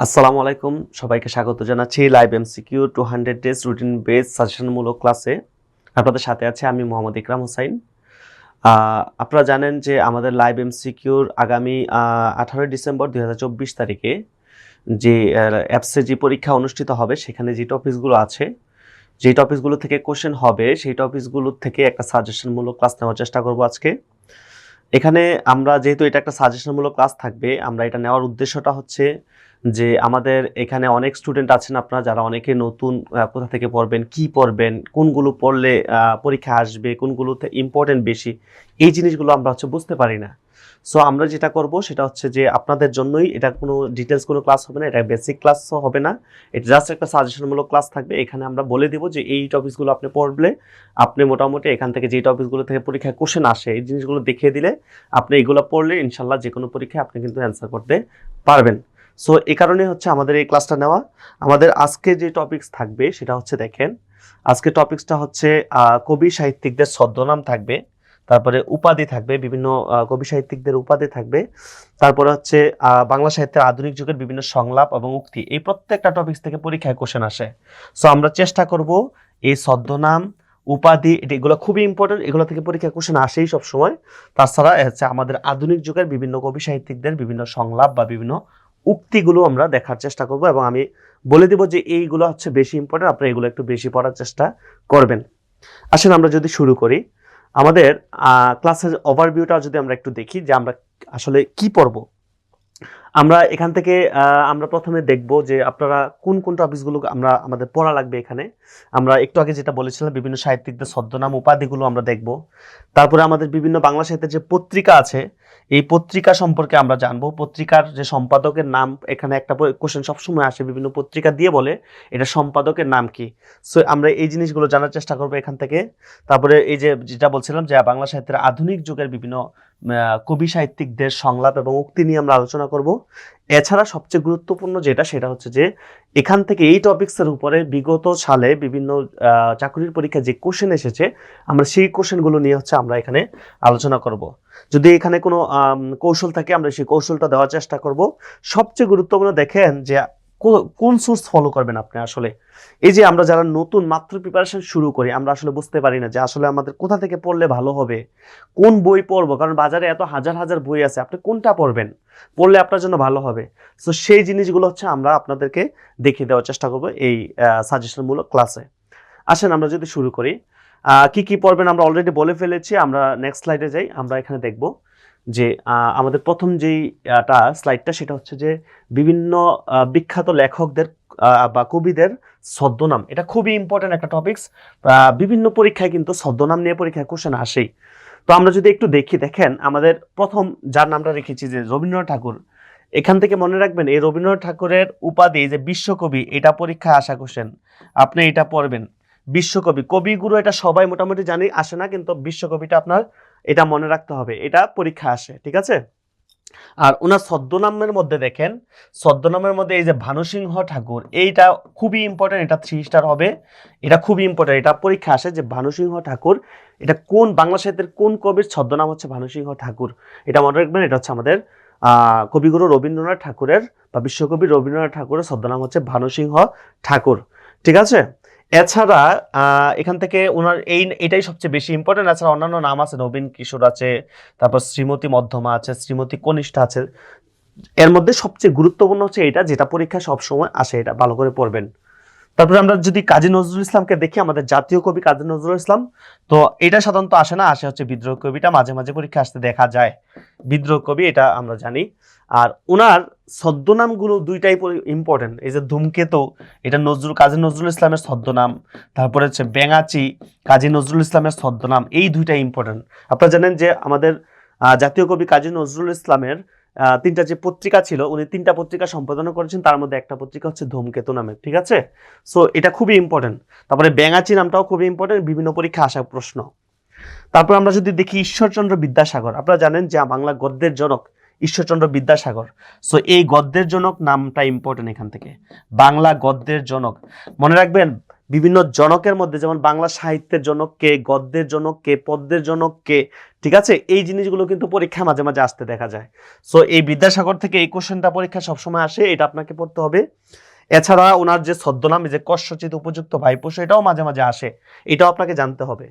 আসসালামু আলাইকুম, সবাইকে স্বাগত জানাচ্ছি live M MCQ two hundred days routine base সাজেশনমূলক ক্লাসে আপনাদের সাথে আছে আমি মোহাম্মদ ইকরাম হোসাইন। আপনারা জানেন যে আমাদের লাইভ এমসিকিউর আগামী আঠারোই ডিসেম্বর দু হাজার চব্বিশ তারিখে যে অ্যাপসে যে পরীক্ষা অনুষ্ঠিত হবে, সেখানে যে টপিকসগুলো আছে, যে টপিকসগুলো থেকে কোশ্চেন হবে, সেই টপিকসগুলো থেকে একটা সাজেশনমূলক ক্লাস নেওয়ার চেষ্টা করব আজকে। এখানে আমরা যেহেতু এটা একটা সাজেশনমূলক ক্লাস থাকবে, আমরা এটা নেওয়ার উদ্দেশ্যটা হচ্ছে যে আমাদের এখানে অনেক স্টুডেন্ট আছেন আপনারা, যারা অনেকে নতুন কোথা থেকে পড়বেন, কি পড়বেন, কোনগুলো পড়লে পরীক্ষা আসবে, কোনগুলোতে ইম্পর্টেন্ট বেশি, এই জিনিসগুলো আমরা হচ্ছে বুঝতে পারি না। সো আমরা যেটা করব সেটা হচ্ছে যে আপনাদের জন্যই এটা কোনো ডিটেলস কোনো ক্লাস হবে না, এটা বেসিক ক্লাসও হবে না, এটা জাস্ট একটা সাজেশনমূলক ক্লাস থাকবে। এখানে আমরা বলে দিব যে এই টপিকসগুলো আপনি পড়লে আপনি মোটামুটি এখান থেকে যে টপিকসগুলো থেকে পরীক্ষায় কোশ্চেন আসে, এই জিনিসগুলো দেখিয়ে দিলে আপনি এগুলো পড়লে ইনশাল্লাহ যে কোনো পরীক্ষায় আপনি কিন্তু অ্যান্সার করতে পারবেন। সো এই কারণে হচ্ছে আমাদের এই ক্লাসটা নেওয়া। আমাদের আজকে যে টপিকস থাকবে সেটা হচ্ছে দেখেন, আজকে টপিকসটা হচ্ছে কবি সাহিত্যিকদের ছদ্মনাম থাকবে, তারপরে উপাধি থাকবে, বিভিন্ন কবি সাহিত্যিকদের উপাধি থাকবে, তারপরে হচ্ছে বাংলা সাহিত্যের আধুনিক যুগের বিভিন্ন সংলাপ এবং উক্তি, এই প্রত্যেকটা টপিকস থেকে পরীক্ষায় কোশ্চেন আসে। সো আমরা চেষ্টা করব এই ছদ্মনাম, উপাধি, এটা- এগুলো খুবই ইম্পর্টেন্ট এগুলো থেকে পরীক্ষা কোশ্চেন আসেই সবসময়। তাছাড়া হচ্ছে আমাদের আধুনিক যুগের বিভিন্ন কবি সাহিত্যিকদের বিভিন্ন সংলাপ বা বিভিন্ন উক্তিগুলো আমরা দেখার চেষ্টা করব এবং আমি বলে দেব যে এইগুলো হচ্ছে বেশি ইম্পর্টেন্ট আপনারা এগুলো একটু বেশি পড়ার চেষ্টা করবেন। আসেন আমরা যদি শুরু করি। আমাদের ক্লাসের ওভারভিউটা যদি আমরা একটু দেখি যে আমরা আসলে কি পড়ব। আমরা এখান থেকে আমরা প্রথমে দেখব যে আপনারা কোন কোন টপিকসগুলো আমরা, আমাদের পড়া লাগবে এখানে। আমরা একটু আগে যেটা বলেছিলাম, বিভিন্ন সাহিত্যিকদের ছদ্মনাম, উপাধিগুলো আমরা দেখব। তারপরে আমাদের বিভিন্ন বাংলা সাহিত্যের যে পত্রিকা আছে, এই পত্রিকা সম্পর্কে আমরা জানব। পত্রিকার যে সম্পাদকের নাম, এখানে একটা কোশ্চেন সবসময় আসে, বিভিন্ন পত্রিকা দিয়ে বলে, এটা সম্পাদকের নাম কি? সো আমরা এই জিনিসগুলো জানার চেষ্টা করব এখান থেকে। তারপরে এই যে, যেটা বলছিলাম যে বাংলা সাহিত্যের আধুনিক যুগের বিভিন্ন কবি সাহিত্যিকদের সংলাপ এবং উক্তি নিয়ে আমরা আলোচনা করব। এছাড়া সবচেয়ে গুরুত্বপূর্ণ যেটা, সেটা হচ্ছে যে, এখান থেকে এই টপিক্সের উপরে বিগত সালে বিভিন্ন চাকরির পরীক্ষায় যে কোশ্চেন এসেছে, আমরা সেই কোশ্চেনগুলো নিয়ে হচ্ছে আমরা এখানে আলোচনা করব। যদি এখানে কোনো কৌশল থাকে, আমরা সেই কৌশলটা দেওয়ার চেষ্টা করব। সবচেয়ে গুরুত্বপূর্ণ দেখেন যে কোন সোর্স ফলো করবেন আপনি আসলে? এই যে আমরা যারা নতুন, মাত্র প্রিপারেশন শুরু করি, আমরা আসলে বুঝতে পারি না যে আসলে আমাদের কোথা থেকে পড়লে ভালো হবে, কোন বই পড়ব, কারণ বাজারে এত হাজার হাজার বই আছে, আপনি কোনটা পড়বেন? পড়লে আপনার জন্য ভালো হবে। সো সেই জিনিসগুলো হচ্ছে আমরা আপনাদেরকে দেখিয়ে দেওয়ার চেষ্টা করব এই সাজেশনমূলক ক্লাসে আসেন, আমরা যদি শুরু করি। কি কি পড়বেন আমরা অলরেডি বলে ফেলেছি, আমরা নেক্সট স্লাইডে যাই, আমরা এখানে দেখব। যে আমাদের প্রথম যেই আহটা স্লাইডটা সেটা হচ্ছে যে, বিভিন্ন বিখ্যাত লেখকদের বা কবিদের ছদ্মনাম। এটা খুবই ইম্পর্ট্যান্ট একটা টপিকস বিভিন্ন পরীক্ষায় কিন্তু ছদ্মনাম নিয়ে পরীক্ষায় কোশ্চেন আসেই। তো আমরা যদি একটু দেখি, দেখেন, আমাদের প্রথম যার নামটা রেখেছি যে, রবীন্দ্রনাথ ঠাকুর। এখান থেকে মনে রাখবেন, এই রবীন্দ্রনাথ ঠাকুরের উপাধি যে বিশ্বকবি, এটা পরীক্ষায় আসা কোশ্চেন আপনি এটা পড়বেন। বিশ্বকবি, কবিগুরু এটা সবাই মোটামুটি জানি, আসে না, কিন্তু বিশ্বকবিটা আপনার এটা মনে রাখতে হবে, এটা পরীক্ষা আসে, ঠিক আছে? আর ওনার ছদ্মনামের মধ্যে দেখেন, ছদ্মনামের মধ্যে এই যে ভানুসিংহ ঠাকুর, এইটা খুবই ইম্পর্টেন্ট এটা থ্রি স্টার হবে, এটা খুবই ইম্পর্টেন্ট এটা পরীক্ষা আসে যে ভানুসিংহ ঠাকুর, এটা কোন বাংলা সাহিত্যের কোন কবির ছদ্মনাম হচ্ছে ভানুসিংহ ঠাকুর? এটা মনে রাখবেন, এটা হচ্ছে আমাদের কবিগুরু রবীন্দ্রনাথ ঠাকুরের বা বিশ্বকবি রবীন্দ্রনাথ ঠাকুরের ছদ্মনাম হচ্ছে ভানুসিংহ ঠাকুর, ঠিক আছে? এছাড়া এখান থেকে ওনার এই, এটাই সবচেয়ে বেশি ইম্পর্টেন্ট এছাড়া অন্যান্য নাম আছে, নবীন কিশোর আছে, তারপর শ্রীমতী মধ্যমা আছে, শ্রীমতী কনিষ্ঠা আছে। এর মধ্যে সবচেয়ে গুরুত্বপূর্ণ হচ্ছে এটা, যেটা পরীক্ষায় সবসময় আসে, এটা ভালো করে পড়বেন। তারপরে আমরা যদি কাজী নজরুল ইসলামকে দেখি, আমাদের জাতীয় কবি কাজী নজরুল ইসলাম, তো এটা সাধারণত আসে না, আসে হচ্ছে বিদ্রোহ কবিটা, মাঝে মাঝে পরীক্ষা আসতে দেখা যায়। বিদ্রোহ কবি, এটা আমরা জানি। আর ওনার ছদ্মনামগুলো দুইটাই ইম্পর্টেন্ট এই যে ধূমকেতু, এটা নজরুল, কাজী নজরুল ইসলামের ছদ্মনাম। তারপরে হচ্ছে বেঙাচি, কাজী নজরুল ইসলামের ছদ্মনাম। এই দুইটাই ইম্পর্টেন্ট আপনারা জানেন যে আমাদের জাতীয় কবি কাজী নজরুল ইসলামের তিনটা যে পত্রিকা ছিল, উনি তিনটা পত্রিকা সম্পাদনা করেছেন। তার মধ্যে একটা পত্রিকা হচ্ছে ধূমকেতু নামের ঠিক আছে? সো এটা খুবই ইম্পর্টেন্ট তারপরে বেঙাচি নামটাও খুবই ইম্পর্টেন্ট বিভিন্ন পরীক্ষা আসা প্রশ্ন। তারপর আমরা যদি দেখি ঈশ্বরচন্দ্র বিদ্যাসাগর। আপনারা জানেন যে বাংলা গদ্যের জনক। ঈশ্বরচন্দ্র বিদ্যাসাগর। সো এই গদ্যের জনক নামটা ইম্পর্টেন্ট এখান থেকে। বাংলা গদ্যের জনক। মনে রাখবেন, বিভিন্ন জনকের মধ্যে যেমন বাংলা সাহিত্যের জনক কে, গদ্যের জনক কে, পদ্যের জনক কে, ঠিক আছে? এই জিনিসগুলো কিন্তু পরীক্ষা মাঝে মাঝে আসতে দেখা যায়। সো এই বিদ্যাসাগর থেকে এই কোশ্চেনটা পরীক্ষা সবসময় আসে, এটা আপনাকে পড়তে হবে। এছাড়া ওনার যে ছদ্মনাম যে কশ্যচিত উপযুক্ত ভাইপোষ, এটাও মাঝে মাঝে আসে। এটাও আপনাকে জানতে হবে।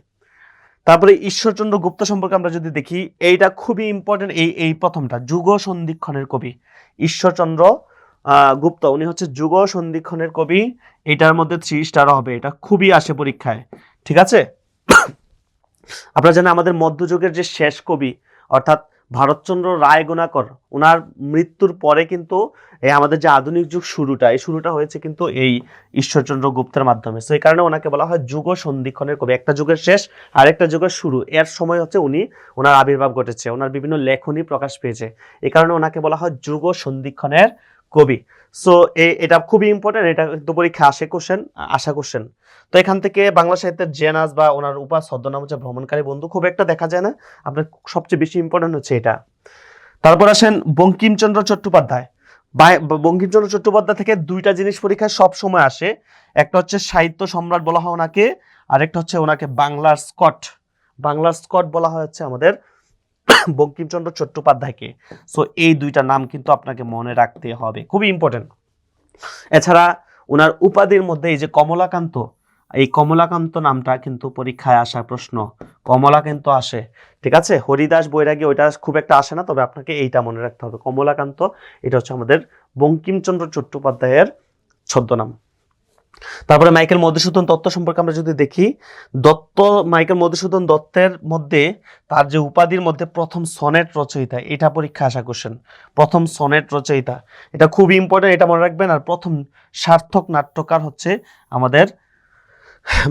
তারপরে ঈশ্বরচন্দ্র গুপ্ত সম্পর্কে আমরা যদি দেখি, এইটা খুবই ইম্পর্টেন্ট এই এই প্রথমটা, যুগ সন্ধিক্ষণের কবি। ঈশ্বরচন্দ্র গুপ্ত, উনি হচ্ছে যুগ সন্ধিক্ষণের কবি। এটার মধ্যে থ্রি স্টার হবে, এটা খুবই আসে পরীক্ষায়, ঠিক আছে? আপনারা জানেন আমাদের মধ্যযুগের যে শেষ কবি, অর্থাৎ ভারতচন্দ্র রায় গুণাকর ওনার মৃত্যুর পরে কিন্তু এই আমাদের যে আধুনিক যুগ শুরুটা, এই শুরুটা হয়েছে কিন্তু এই ঈশ্বরচন্দ্র গুপ্তের মাধ্যমে। সেই কারণে ওনাকে বলা হয় যুগ সন্ধিক্ষণের কবি। একটা যুগের শেষ আর একটা যুগের শুরু। এর সময় হচ্ছে উনি ওনার আবির্ভাব ঘটেছে ওনার বিভিন্ন লেখনী প্রকাশ পেয়েছে। এই কারণে ওনাকে বলা হয় যুগ সন্ধিক্ষণের কবি। সো এটা খুবই ইম্পর্টেন্ট এটা কিন্তু পরীক্ষা আসে কোশ্চেন আশা কোশ্চেন তো এখান থেকে বাংলা সাহিত্যের জেনাস বা ওনার উপা ছদ্মনাম হচ্ছে ভ্রমণকারী বন্ধু। খুব একটা দেখা যায় না। আপনার সবচেয়ে বেশি ইম্পর্টেন্ট হচ্ছে এটা। তারপর আসেন বঙ্কিমচন্দ্র চট্টোপাধ্যায়। বঙ্কিমচন্দ্র চট্টোপাধ্যায় থেকে দুইটা জিনিস পরীক্ষায় সব সময় আসে। একটা হচ্ছে সাহিত্য সম্রাট বলা হয় ওনাকে, আরেকটা হচ্ছে ওনাকে বাংলার স্কট। বাংলার স্কট বলা হয় হচ্ছে আমাদের বঙ্কিমচন্দ্র চট্টোপাধ্যায়কে। সো এই দুইটা নাম কিন্তু আপনাকে মনে রাখতে হবে। খুবই ইম্পর্টেন্ট এছাড়া ওনার উপাধির মধ্যে এই যে কমলাকান্ত, এই কমলাকান্ত নামটা কিন্তু পরীক্ষায় আসা প্রশ্ন। কমলাকান্ত আসে, ঠিক আছে? হরিদাস বৈরাগী, ওইটা খুব একটা আসে না, তবে আপনাকে এইটা মনে রাখতে হবে। কমলাকান্ত, এটা হচ্ছে আমাদের বঙ্কিমচন্দ্র চট্টোপাধ্যায়ের ছদ্মনাম। তারপরে মাইকেল মধুসূদন দত্ত সম্পর্কে আমরা যদি দেখি, দত্ত মাইকেল মধুসূদন দত্তের মধ্যে তার যে উপাধির মধ্যে প্রথম সনেট রচয়িতা, এটা পরীক্ষা আসা কোশ্চেন প্রথম সনেট রচয়িতা। এটা খুব ইম্পর্টেন্ট এটা মনে রাখবেন। আর প্রথম সার্থক নাট্যকার হচ্ছে আমাদের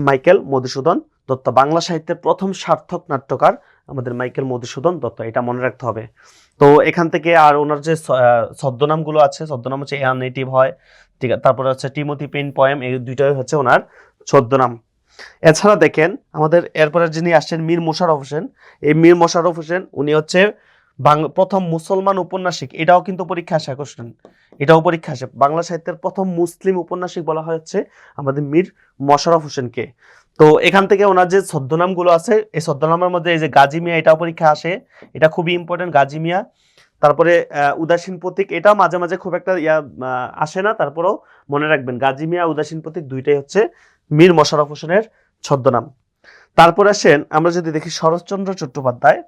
মাইকেল মধুসূদন দত্ত। বাংলা সাহিত্যের প্রথম সার্থক নাট্যকার আমাদের মাইকেল মধুসূদন দত্ত, এটা মনে রাখতে হবে। তো এখান থেকে আর ওনার যে ছদ্মনামগুলো আছে, ছদ্মনাম হচ্ছে এয়ার নেটিভ হয়। ঠিক আছে, তারপরে হচ্ছে টিমোথি পেন পয়েম এই দুইটাই হচ্ছে ওনার ছদ্মনাম এছাড়া দেখেন, আমাদের এরপরে যিনি আসছেন, মীর মোশাররফ হোসেন, এই মীর মোশাররফ হোসেন, উনি হচ্ছে প্রথম মুসলমান উপন্যাসিক, এটাও কিন্তু পরীক্ষা আসা কোশ্চেন এটাও পরীক্ষা আসে। বাংলা সাহিত্যের প্রথম মুসলিম উপন্যাসিক বলা হচ্ছে আমাদের মীর মোশাররফ হোসেনকে। তো এখান থেকে ওনার যে ছদ্মনামগুলো আছে, এই ছদ্মনামের মধ্যে এই যে গাজী মিয়া, এটাও পরীক্ষা আসে। এটা খুবই ইম্পর্টেন্ট গাজী মিয়া। তারপরে উদাসীন প্রতীক, এটাও মাঝে মাঝে খুব একটা ইয়া আসে না। তারপরেও মনে রাখবেন, গাজী মিয়া, উদাসীন প্রতীক দুইটাই হচ্ছে মীর মোশাররফ হোসেনের ছদ্মনাম। তারপর আসেন, আমরা যদি দেখি শরৎচন্দ্র চট্টোপাধ্যায়।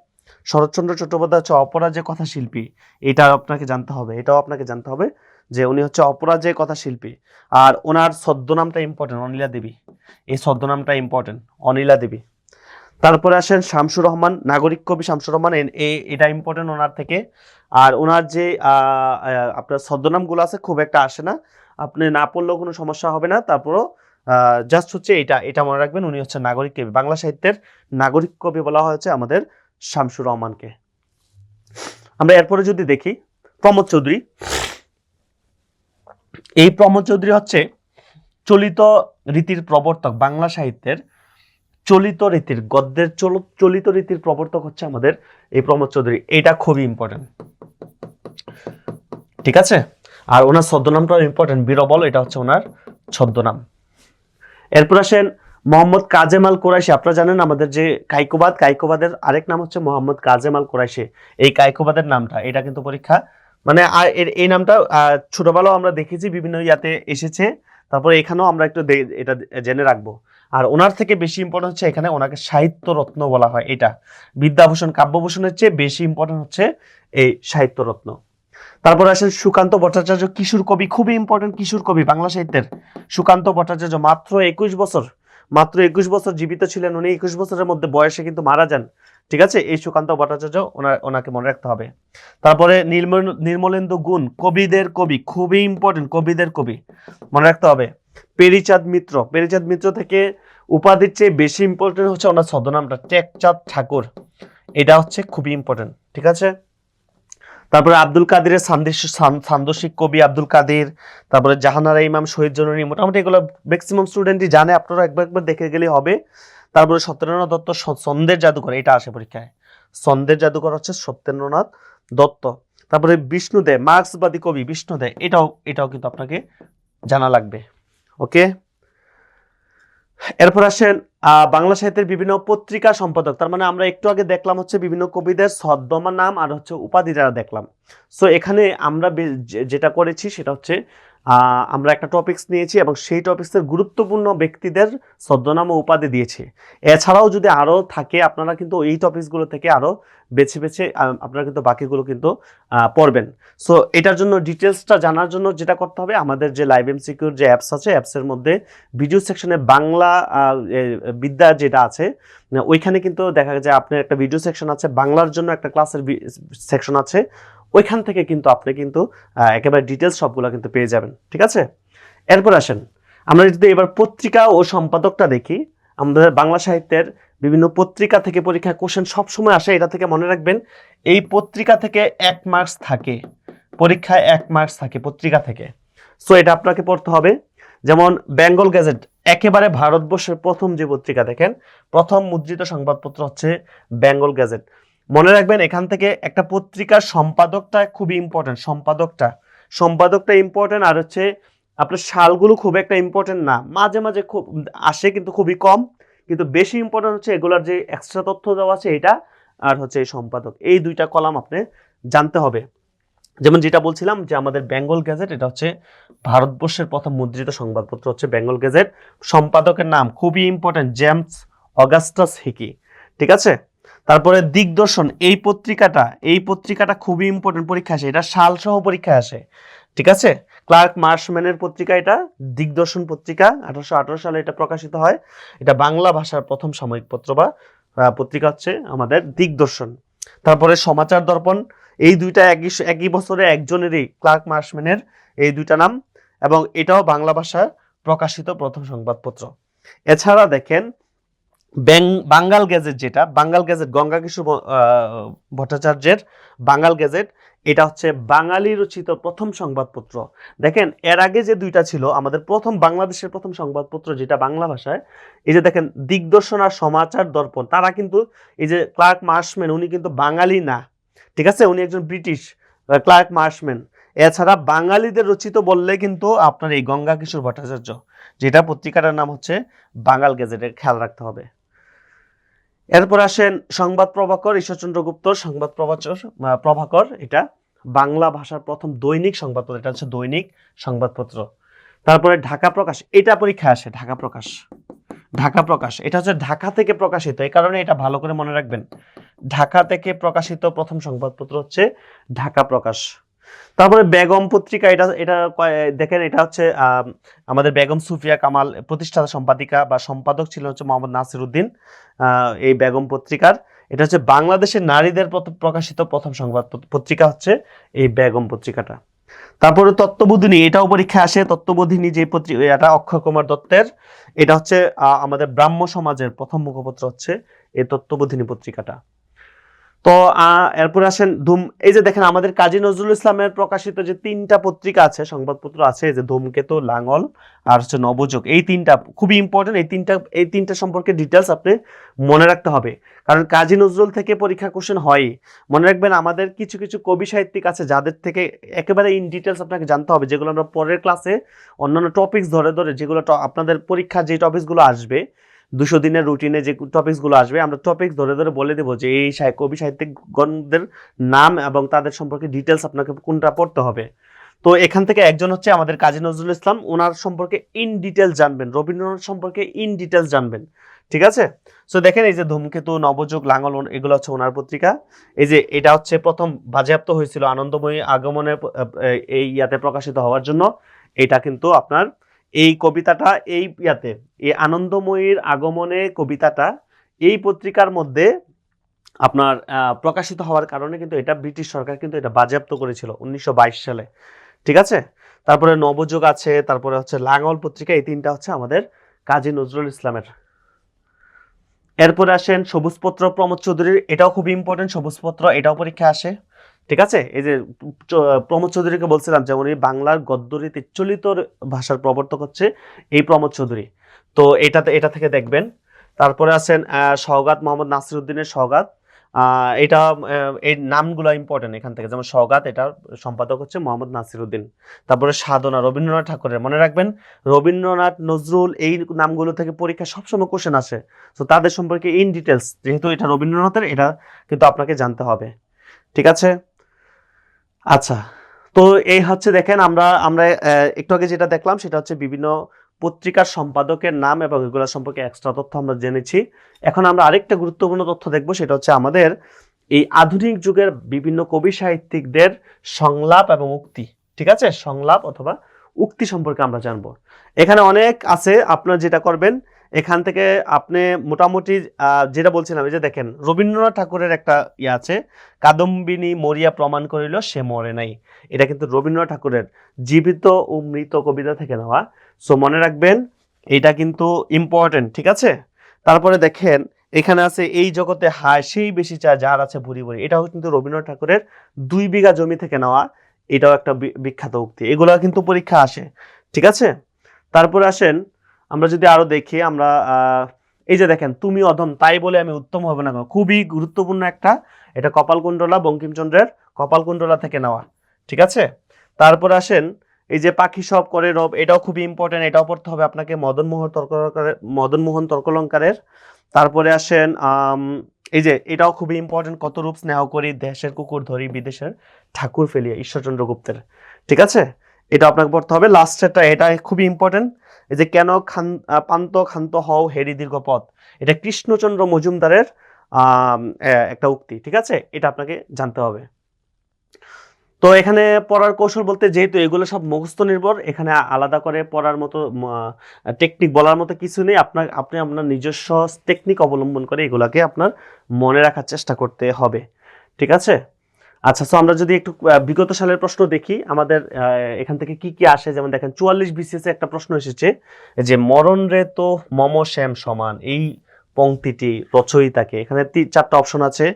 শরৎচন্দ্র চট্টোপাধ্যায় হচ্ছে অপরাজেয় কথা শিল্পী এটা আপনাকে জানতে হবে, এটাও আপনাকে জানতে হবে যে উনি হচ্ছে অপরাজেয় কথা শিল্পী আর ওনার ছদ্মনামটা ইম্পর্টেন্ট অনিলা দেবী। এই ছদ্মনামটা ইম্পর্টেন্ট অনিলা দেবী। তারপরে আসেন শামসুর রহমান, নাগরিক কবি শামসুর রহমান এটা ইম্পর্টেন্ট ওনার থেকে। আর ওনার যে আপনার ছদ্মনামগুলো আছে, খুব একটা আসে না। আপনি না পড়লেও কোনো সমস্যা হবে না। তারপরও জাস্ট হচ্ছে এটা এটা মনে রাখবেন, উনি হচ্ছে নাগরিক কবি। বাংলা সাহিত্যের নাগরিক কবি বলা হয়েছে আমাদের শামসুর রহমানকে। আমরা এরপরে যদি দেখি, প্রমোদ চৌধুরী। এই প্রমোদ চৌধুরী হচ্ছে চলিত রীতির প্রবর্তক বাংলা সাহিত্যের চলিত রীতির, গদ্যের চল- চলিত রীতির প্রবর্তক হচ্ছে আমাদের এই প্রমোদ চৌধুরী। এটা খুবই ইম্পর্টেন্ট ঠিক আছে? আর ওনার ছদ্মনামটাও ইম্পর্টেন্ট বীরবল, এটা হচ্ছে ওনার ছদ্মনাম। এরপর আসেন মোহাম্মদ কাজেমাল কোরাইশি। আপনারা জানেন আমাদের যে কাইকোবাদ, কাইকোবাদের আরেক নাম হচ্ছে মোহাম্মদ কাজেমাল কোরাইশি। এই কাইকোবাদের নামটা, এটা কিন্তু পরীক্ষা। মানে আর এই নামটা ছোটবেলাও আমরা দেখেছি, বিভিন্ন ইয়াতে এসেছে। তারপরে এখানেও আমরা একটু এটা জেনে রাখব। আর ওনার থেকে বেশি ইম্পর্টেন্ট হচ্ছে এখানে ওনাকে সাহিত্য রত্ন বলা হয়, এটা। বিদ্যাভূষণ, কাব্যভূষণের চেয়ে বেশি ইম্পর্টেন্ট হচ্ছে এই সাহিত্য রত্ন তারপর আসেন সুকান্ত ভট্টাচার্য, কিশোর কবি, খুবই ইম্পর্টেন্ট কিশোর কবি, বাংলা সাহিত্যের। সুকান্ত ভট্টাচার্য মাত্র একুশ বছর, মাত্র একুশ বছর জীবিত ছিলেন উনি, একুশ বছরের মধ্যে বয়সে কিন্তু মারা যান। ঠিক আছে? এই সুকান্ত ভট্টাচার্য ওনার, ওনাকে মনে রাখতে হবে। তারপরে নির্মল নির্মলেন্দু গুণ, কবিদের কবি, খুবই ইম্পর্টেন্ট কবিদের কবি, মনে রাখতে হবে। পেরিচাঁদ মিত্র। পেরিচাঁদ মিত্র থেকে উপাধির চেয়ে বেশি ইম্পর্টেন্ট হচ্ছে ওনার ছদ্মনামটা টেকচাঁদ ঠাকুর। এটা হচ্ছে খুবই ইম্পর্টেন্ট ঠিক আছে? তারপরে আব্দুল কাদিরের সান্দেশ- সান- কবি আব্দুল কাদির, তারপরে জাহানারা ইমাম, শহীদ জননী, মোটামুটি এগুলো ম্যাক্সিমাম স্টুডেন্টই জানে, আপনারা একবার একবার দেখে গেলে হবে। তারপরে সত্যেন্দ্রনাথ দত্ত, স- ছন্দের জাদুকর এটা আসে পরীক্ষায়। ছন্দের জাদুঘর হচ্ছে সত্যেন্দ্রনাথ দত্ত। তারপরে বিষ্ণুদে, মার্ক্সবাদী কবি বিষ্ণুদে, এটাও এটাও কিন্তু আপনাকে জানা লাগবে। ওকে? এরপর আসেন বাংলা সাহিত্যের বিভিন্ন পত্রিকা সম্পাদক। তার মানে আমরা একটু আগে দেখলাম হচ্ছে বিভিন্ন কবিদের ছদ্মমা নাম আর হচ্ছে উপাধি যারা দেখলাম। সো এখানে আমরা যেটা করেছি সেটা হচ্ছে আমরা একটা টপিকস নিয়েছি এবং সেই টপিক্সের গুরুত্বপূর্ণ ব্যক্তিদের ছদ্মনাম উপাধি দিয়েছি। এছাড়াও যদি আরও থাকে, আপনারা কিন্তু এই টপিকসগুলো থেকে আরও বেছে বেছে আপনারা কিন্তু বাকিগুলো কিন্তু পড়বেন। সো এটার জন্য ডিটেলসটা জানার জন্য যেটা করতে হবে, আমাদের যে লাইভ এম সিকিউর যে অ্যাপস আছে অ্যাপসের মধ্যে ভিডিও সেকশনে বাংলা বিদ্যা যেটা আছে, ওইখানে কিন্তু দেখা যায় আপনার একটা ভিডিও সেকশন আছে, বাংলার জন্য একটা ক্লাসের সেকশন আছে। ওইখান থেকে কিন্তু আপনি কিন্তু একেবারে ডিটেলস সবগুলো কিন্তু পেয়ে যাবেন, ঠিক আছে? এরপর আসেন, আমরা যদি এবার পত্রিকা ও সম্পাদকটা দেখি, আমাদের বাংলা সাহিত্যের বিভিন্ন পত্রিকা থেকে পরীক্ষায় কোশ্চেন সবসময় আসে, এটা থেকে মনে রাখবেন, এই পত্রিকা থেকে এক মার্কস থাকে, পরীক্ষায় এক মার্কস থাকে পত্রিকা থেকে। সো এটা আপনাকে পড়তে হবে, যেমন বেঙ্গল গ্যাজেট একেবারে ভারতবর্ষের প্রথম যে পত্রিকা দেখেন, প্রথম মুদ্রিত সংবাদপত্র হচ্ছে বেঙ্গল গ্যাজেট মনে রাখবেন, এখান থেকে একটা পত্রিকার সম্পাদকটা খুবই ইম্পর্টেন্ট সম্পাদকটা। সম্পাদকটা ইম্পর্টেন্ট আর হচ্ছে আপনার সালগুলো খুব একটা ইম্পর্টেন্ট না। মাঝে মাঝে খুব আসে কিন্তু খুবই কম, কিন্তু বেশি ইম্পর্টেন্ট হচ্ছে এগুলার যে এক্সট্রা তথ্য দেওয়া আছে এটা আর হচ্ছে এই সম্পাদক। এই দুইটা কলাম আপনি জানতে হবে। যেমন যেটা বলছিলাম যে আমাদের বেঙ্গল গ্যাজেট, এটা হচ্ছে ভারতবর্ষের প্রথম মুদ্রিত সংবাদপত্র হচ্ছে বেঙ্গল গ্যাজেট। সম্পাদকের নাম খুবই ইম্পর্টেন্ট জেমস অগাস্টাস হিকি। ঠিক আছে? তারপরে দিগদর্শন, এই পত্রিকাটা এই পত্রিকাটা খুবই ইম্পর্টেন্ট পরীক্ষা আসে। এটা সাল সহ পরীক্ষায় আসে। ঠিক আছে? ক্লার্ক মার্শম্যানের পত্রিকা এটা, দিগদর্শন পত্রিকা, আঠারোশো আঠারো সালে এটা প্রকাশিত হয়। এটা বাংলা ভাষার প্রথম সাময়িক পত্র বা পত্রিকা হচ্ছে আমাদের দিগদর্শন। তারপরে সমাচার দর্পণ, এই দুইটা একই একই বছরে একজনেরই ক্লার্ক মার্শম্যানের এই দুইটা নাম এবং এটাও বাংলা ভাষায় প্রকাশিত প্রথম সংবাদপত্র। এছাড়া দেখেন বাঙ্গাল গ্যাজেট যেটা, বাঙ্গাল গ্যাজেট, গঙ্গা কিশোর ভট্টাচার্যের বাঙ্গাল গ্যাজেট, এটা হচ্ছে বাঙালি রচিত প্রথম সংবাদপত্র। দেখেন, এর আগে যে দুইটা ছিল, আমাদের প্রথম বাংলাদেশের প্রথম সংবাদপত্র যেটা বাংলা ভাষায়, এই যে দেখেন দিগদর্শন আর সমাচার দর্পণ, তারা কিন্তু এই যে ক্লার্ক মার্শম্যান উনি কিন্তু বাঙালি না, ঠিক আছে? উনি একজন ব্রিটিশ ক্লার্ক মার্শম্যান এছাড়া বাঙালিদের রচিত বললে কিন্তু আপনার এই গঙ্গা কিশোর ভট্টাচার্য, যেটা পত্রিকাটার নাম হচ্ছে বাঙাল গেজেটের খেয়াল রাখতে হবে। এরপর আসেন সংবাদ প্রভাকর, ঈশ্বরচন্দ্র গুপ্ত, সংবাদ প্রভাচর প্রভাকর, এটা বাংলা ভাষার প্রথম দৈনিক সংবাদপত্র, এটা হচ্ছে দৈনিক সংবাদপত্র। তারপরে ঢাকা প্রকাশ, এটা পরীক্ষা আসে, ঢাকা প্রকাশ। ঢাকা প্রকাশ, এটা হচ্ছে ঢাকা থেকে প্রকাশিত, এই কারণে এটা ভালো করে মনে রাখবেন। ঢাকা থেকে প্রকাশিত প্রথম সংবাদপত্র হচ্ছে ঢাকা প্রকাশ। তারপরে বেগম পত্রিকা এটা এটা দেখেন এটা হচ্ছে আম, আমাদের বেগম সুফিয়া কামাল প্রতিষ্ঠাতা সম্পাদিকা বা সম্পাদক ছিলেন হচ্ছে মোহাম্মদ নাসির উদ্দিন এই বেগম পত্রিকার। এটা হচ্ছে বাংলাদেশের নারীদের প্রকাশিত প্রথম সংবাদ পত্রিকা হচ্ছে এই বেগম পত্রিকাটা। তারপরে তত্ত্ববোধিনী এটাও পরীক্ষা আসে তত্ত্ববোধিনী যে পত্রিকা এটা অক্ষয় কুমার দত্তের এটা হচ্ছে আমাদের ব্রাহ্ম সমাজের প্রথম মুখপত্র হচ্ছে এই তত্ত্ববোধিনী পত্রিকাটা। তো এরপরে আসেন ধুম, এই যে দেখেন আমাদের কাজী নজরুল ইসলামের প্রকাশিত যে তিনটা পত্রিকা আছে, সংবাদপত্র আছে যে ধূমকেতু লাঙ্গল আর হচ্ছে নবযুগ, এই তিনটা খুবই ইম্পর্টেন্ট এই তিনটা এই তিনটা সম্পর্কে ডিটেলস আপনি মনে রাখতে হবে। কারণ কাজী নজরুল থেকে পরীক্ষা কোশ্চেন হয়। মনে রাখবেন আমাদের কিছু কিছু কবি সাহিত্যিক আছে যাদের থেকে একেবারে ইন ডিটেলস আপনাকে জানতে হবে, যেগুলো আমরা পরের ক্লাসে অন্যান্য টপিকস ধরে ধরে যেগুলো আপনাদের পরীক্ষা যে টপিকসগুলো আসবে দুশো দিনের রুটিনে যে টপিকসগুলো আসবে, আমরা টপিক ধরে ধরে বলে দেবো যে এই কবি সাহিত্যিকগণদের নাম এবং তাদের সম্পর্কে ডিটেলস আপনাকে কোনটা পড়তে হবে। তো এখান থেকে একজন হচ্ছে আমাদের কাজী নজরুল ইসলাম ওনার সম্পর্কে ইন ডিটেলস জানবেন, রবীন্দ্রনাথ সম্পর্কে ইন ডিটেলস জানবেন, ঠিক আছে? সো দেখেন এই যে ধূমকেতু, নবযুগ লাঙ্গল এগুলো হচ্ছে ওনার পত্রিকা। এই যে এটা হচ্ছে প্রথম বাজেয়াপ্ত হয়েছিল আনন্দময়ী আগমনের এই ইয়াতে প্রকাশিত হওয়ার জন্য। এটা কিন্তু আপনার এই কবিতাটা এই ইয়াতে, এই আনন্দময়ীর আগমনে কবিতাটা এই পত্রিকার মধ্যে আপনার প্রকাশিত হওয়ার কারণে কিন্তু এটা ব্রিটিশ সরকার কিন্তু এটা বাজেয়াপ্ত করেছিল উনিশশো বাইশ সালে। ঠিক আছে? তারপরে নবযুগ আছে, তারপরে হচ্ছে লাঙ্গল পত্রিকা, এই তিনটা হচ্ছে আমাদের কাজী নজরুল ইসলামের। এরপরে আসেন সবুজপত্র প্রমোদ চৌধুরীর, এটাও খুব ইম্পর্টেন্ট সবুজপত্র, এটাও পরীক্ষা আসে। ঠিক আছে? এই যে প্রমোদ চৌধুরীকে বলছিলাম যেমন এই বাংলার গদ্যরীতি চলিত ভাষার প্রবর্তক হচ্ছে এই প্রমোদ চৌধুরী। তো এটাতে এটা থেকে দেখবেন। তারপরে আছেন আহ, সওগাত মোহাম্মদ নাসির উদ্দিনের সওগাত এটা এই নামগুলো ইম্পর্টেন্ট এখান থেকে। যেমন সৌগাত এটার সম্পাদক হচ্ছে মোহাম্মদ নাসিরুদ্দিন। তারপরে সাধনা রবীন্দ্রনাথ ঠাকুরের। মনে রাখবেন রবীন্দ্রনাথ নজরুল এই নামগুলো থেকে পরীক্ষা সবসময় কোশ্চেন আসে। তো তাদের সম্পর্কে ইন ডিটেলস যেহেতু এটা রবীন্দ্রনাথের এটা কিন্তু আপনাকে জানতে হবে। ঠিক আছে? আচ্ছা তো এই হচ্ছে দেখেন আমরা আমরা একটু আগে যেটা দেখলাম সেটা হচ্ছে বিভিন্ন পত্রিকার সম্পাদকের নাম এবং এগুলো সম্পর্কে এক্সট্রা তথ্য আমরা জেনেছি। এখন আমরা আরেকটা গুরুত্বপূর্ণ তথ্য দেখব, সেটা হচ্ছে আমাদের এই আধুনিক যুগের বিভিন্ন কবি সাহিত্যিকদের সংলাপ এবং উক্তি, ঠিক আছে? সংলাপ অথবা উক্তি সম্পর্কে আমরা জানব। এখানে অনেক আছে, আপনারা যেটা করবেন এখান থেকে আপনি মোটামুটি যেটা বলছিলাম, এই যে দেখেন, রবীন্দ্রনাথ ঠাকুরের একটা ইয়ে আছে, কাদম্বিনী মরিয়া প্রমাণ করিল, সে মরে নাই। এটা কিন্তু রবীন্দ্রনাথ ঠাকুরের জীবিত ও মৃত কবিতা থেকে নেওয়া। সো, মনে রাখবেন, এটা কিন্তু ইম্পর্টেন্ট ঠিক আছে? তারপরে দেখেন, এখানে আছে, এই জগতে হায়, সেই বেশি চায়, যার আছে ভুরি ভুরি। এটাও কিন্তু রবীন্দ্রনাথ ঠাকুরের দুই বিঘা জমি থেকে নেওয়া, এটাও একটা বিখ্যাত উক্তি। এগুলো কিন্তু পরীক্ষা আসে, ঠিক আছে? তারপরে আসেন আমরা যদি আরও দেখি, আমরা এই যে দেখেন, তুমি অধম, তাই বলে আমি উত্তম হবে না খুবই গুরুত্বপূর্ণ একটা, এটা কপালকুণ্ডলা, বঙ্কিমচন্দ্রের কপালকুণ্ডলা থেকে নেওয়া, ঠিক আছে? তারপর আসেন, এই যে পাখি সব করে রব, এটাও খুবই ইম্পর্টেন্ট এটাও পড়তে হবে আপনাকে, মদন মোহন তর্কলঙ্কারের, মদন মোহন তর্কলঙ্কারের। তারপরে আসেন এই যে এটাও খুবই ইম্পর্টেন্ট কত রূপ স্নেহ করি, দেশের কুকুর ধরি, বিদেশের ঠাকুর ফেলিয়া ঈশ্বরচন্দ্র গুপ্তের, ঠিক আছে? এটা আপনাকে পড়তে হবে। লাস্টেরটা এটা খুবই ইম্পর্টেন্ট এই যে কেন খান পান্ত খান্ত হও হেরি দীর্ঘ পথ, এটা কৃষ্ণচন্দ্র মজুমদারের একটা উক্তি, ঠিক আছে? এটা আপনাকে জানতে হবে। তো এখানে পড়ার কৌশল বলতে যেহেতু এগুলো সব মুখস্থ নির্ভর, এখানে আলাদা করে পড়ার মতো টেকনিক বলার মতো কিছু নেই। আপনার, আপনি আপনার নিজস্ব টেকনিক অবলম্বন করে এগুলাকে আপনার মনে রাখার চেষ্টা করতে হবে, ঠিক আছে? আচ্ছা তো আমরা যদি একটু বিগত সালের প্রশ্ন দেখি, আমাদের এখান থেকে কি কি আসে? যেমন দেখেন, চুয়াল্লিশ বিসিএস একটা প্রশ্ন এসেছে যে, মরণ রে তো মম শ্যাম সমান, এই পংক্তিটি রচয়িতাকে। এখানে চারটা অপশন আছে।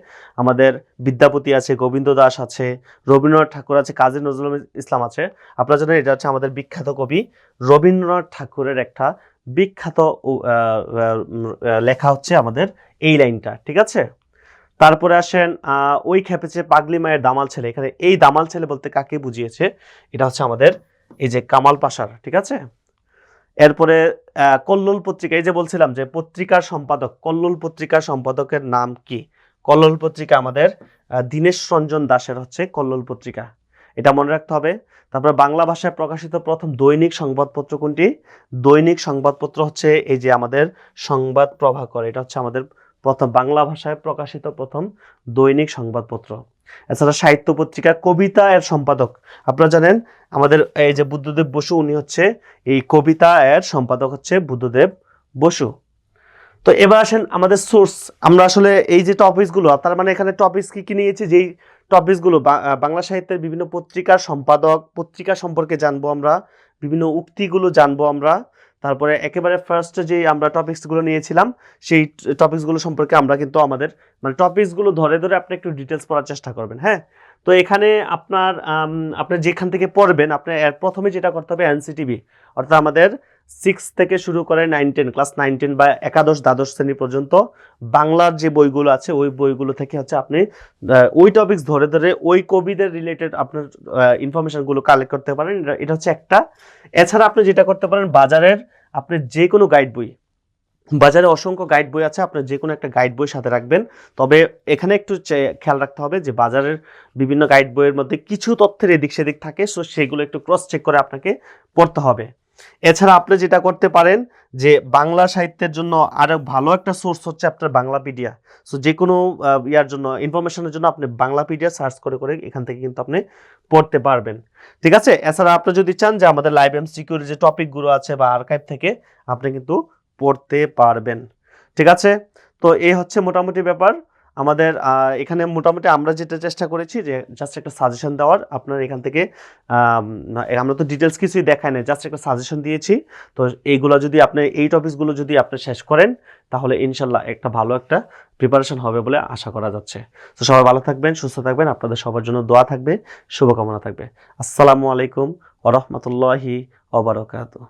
আমাদের বিদ্যাপতি আছে, গোবিন্দ দাস আছে, রবীন্দ্রনাথ ঠাকুর আছে, কাজী নজরুল ইসলাম আছে। আপনারা জানেন, এটা হচ্ছে আমাদের বিখ্যাত কবি রবীন্দ্রনাথ ঠাকুরের একটা বিখ্যাত লেখা হচ্ছে আমাদের এই লাইনটা, ঠিক আছে? তারপরে আসেন ওই খেপেছে পাগলি মায়ের দামাল ছেলে, এখানে এই দামাল ছেলে বলতে কাকে বুঝিয়েছে? এটা হচ্ছে আমাদের এই যে কামাল পাশার, ঠিক আছে? এরপরে কল্লোল পত্রিকা, এই যে বলছিলাম যে পত্রিকার সম্পাদক, কল্লোল পত্রিকার সম্পাদকের নাম কি? কল্লোল পত্রিকা আমাদের দীনেশ রঞ্জন দাসের হচ্ছে কল্লোল পত্রিকা। এটা মনে রাখতে হবে। তারপরে বাংলা ভাষায় প্রকাশিত প্রথম দৈনিক সংবাদপত্র কোনটি? দৈনিক সংবাদপত্র হচ্ছে এই যে আমাদের সংবাদ প্রভাকর, এটা হচ্ছে আমাদের প্রথম বাংলা ভাষায় প্রকাশিত প্রথম দৈনিক সংবাদপত্র। এছাড়া সাহিত্য পত্রিকা কবিতা এর সম্পাদক। আপনারা জানেন, আমাদের এই যে বুদ্ধদেব বসু, উনি হচ্ছে এই কবিতা এর সম্পাদক হচ্ছে বুদ্ধদেব বসু। তো এবার আসেন আমাদের সোর্স আমরা আসলে এই যে টপিকসগুলো তার মানে এখানে টপিকস কি কি নিয়েছি, যেই টপিকসগুলো বাংলা সাহিত্যের বিভিন্ন পত্রিকার সম্পাদক, পত্রিকা সম্পর্কে জানব আমরা, বিভিন্ন উক্তিগুলো জানব আমরা। তারপরে একেবারে ফার্স্টে যে আমরা টপিক্সগুলো নিয়েছিলাম, সেই টপিক্সগুলো সম্পর্কে আমরা কিন্তু আমাদের মানে টপিক্সগুলো ধরে ধরে আপনি একটু ডিটেলস পড়ার চেষ্টা করবেন হ্যাঁ? তো এখানে আপনার আপনি যেখান থেকে পড়বেন আপনি প্রথমে যেটা করতে হবে এনসিটিভি অর্থাৎ আমাদের সিক্স থেকে শুরু করে nine ten class nine ten বা একাদশ, দ্বাদশ শ্রেণি পর্যন্ত বাংলার যে বইগুলো আছে, ওই বইগুলো থেকে হচ্ছে আপনি ওই টপিক্স ধরে ধরে ওই কবিদের রিলেটেড আপনার ইনফরমেশনগুলো কালেক্ট করতে পারেন। এটা- হচ্ছে একটা। এছাড়া আপনি যেটা করতে পারেন, বাজারের আপনি যে কোনো গাইড বই, বাজারে অসংখ্য গাইড বই আছে, আপনার যে কোনো একটা গাইড বই সাথে রাখবেন। তবে এখানে একটু খেয়াল রাখতে হবে যে বাজারের বিভিন্ন গাইড বইয়ের মধ্যে কিছু তথ্যের এদিক সেদিক থাকে সো সেগুলো একটু ক্রস চেক করে আপনাকে পড়তে হবে। এছাড়া আপনি যেটা করতে পারেন যে বাংলা সাহিত্যের জন্য আরও ভালো একটা সোর্স হচ্ছে আপনার বাংলাপিডিয়া। সো যে কোনো ইয়ার জন্য ইনফরমেশনের জন্য আপনি বাংলাপিডিয়া সার্চ করে করে এখান থেকে কিন্তু আপনি পড়তে পারবেন। ঠিক আছে? এছাড়া আপনি যদি চান যে আমাদের লাইভ এম সিকিউর যে টপিকগুলো আছে বা আর্কাইভ থেকে আপনি কিন্তু পড়তে পারবেন। ঠিক আছে? তো এই হচ্ছে মোটামুটি ব্যাপার। আমাদের এখানে মোটামুটি আমরা যেটা চেষ্টা করেছি যে জাস্ট একটা সাজেশন দেওয়ার আপনার এখান থেকে আম, আমরা তো ডিটেলস কিছুই দেখাই না জাস্ট একটা সাজেশন দিয়েছি। তো এইগুলো যদি আপনি এই টপিকসগুলো যদি আপনি শেষ করেন তাহলে ইনশাল্লাহ একটা ভালো একটা প্রিপারেশন হবে বলে আশা করা যাচ্ছে। তো সবাই ভালো থাকবেন সুস্থ থাকবেন আপনাদের সবার জন্য দোয়া থাকবে শুভকামনা থাকবে। আসসালামু আলাইকুম ওরহমতুল্লাহি ওবরাকাতুহ